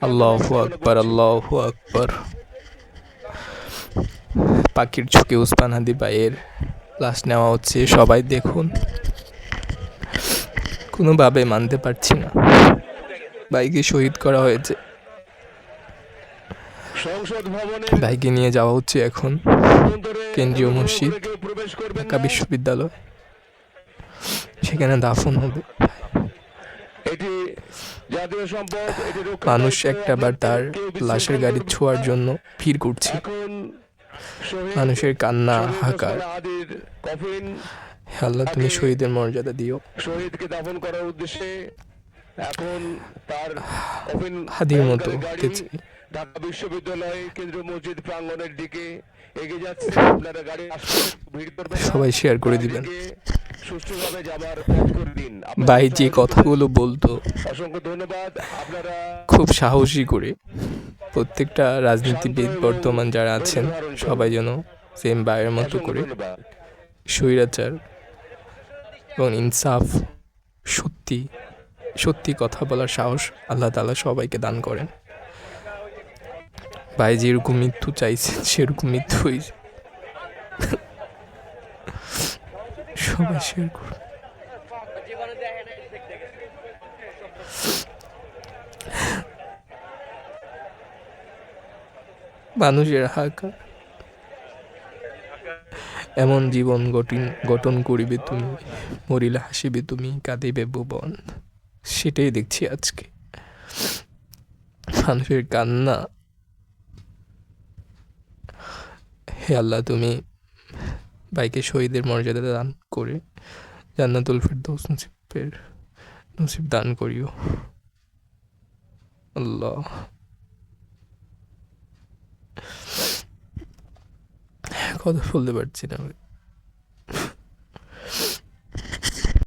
আল্লাহু আকবার আল্লাহু আকবার। পাখির চোখে উসমান হাদি ভাইয়ের লাশ নেওয়া হচ্ছে সবাই দেখুন। কোনোভাবে মানতে পারছি না। ভাইকে শহীদ করা হয়েছে। ভাইকে নিয়ে যাওয়া হচ্ছে এখন কেন্দ্রীয় মসজিদ, ঢাকা বিশ্ববিদ্যালয়। সেখানে দাফন হবে। মানুষ একটাবার তার লাশের গাড়ি ছোঁয়ার জন্য ভিড় করছে। মানুষের কান্না শহীদ হাহাকার। ওসমান আদির কফিন। হে আল্লাহ তুমি শহীদের মর্যাদা দিও। শহীদকে দাফন করার উদ্দেশ্যে এখন তার হাদির মতো। ঢাকা বিশ্ববিদ্যালয় কেন্দ্রীয় মসজিদ প্রাঙ্গণের দিকে এগিয়ে যাচ্ছে। আপনারা গাড়ি ভিড় করবেন সবাই শেয়ার করে দিবেন। সুষ্ঠুভাবে যাবার পথ করে দিন। ভাই যে কথাগুলো বলতো অসংখ্য ধন্যবাদ। আপনারা খুব সাহসী করে প্রত্যেকটা রাজনীতিবিদ বর্তমান যারা আছেন সবাই যেন সেম ভাইয়ের মতো করে স্বৈরাচার এবং ইনসাফ সত্যি সত্যি কথা বলার সাহস আল্লাহ তালা সবাইকে দান করেন। ভাই যেরকম মৃত্যু চাইছেন সেরকম মৃত্যু হয়েছে সবাই শেয়ার করুন। মানুষের হাহাকার। এমন জীবন গঠন গঠন করিবে তুমি, মরিলে হাসিবে তুমি, কাঁদিবে ভুবন সেটাই দেখছি আজকে। মানুষের কান্না। হে আল্লাহ, তুমি বাইকে শহীদের মর্যাদা দান করে জান্নাতুল ফেরদৌস নসিবের নসিব দান করিও। আল্লাহ। কথা বলতে পারছি না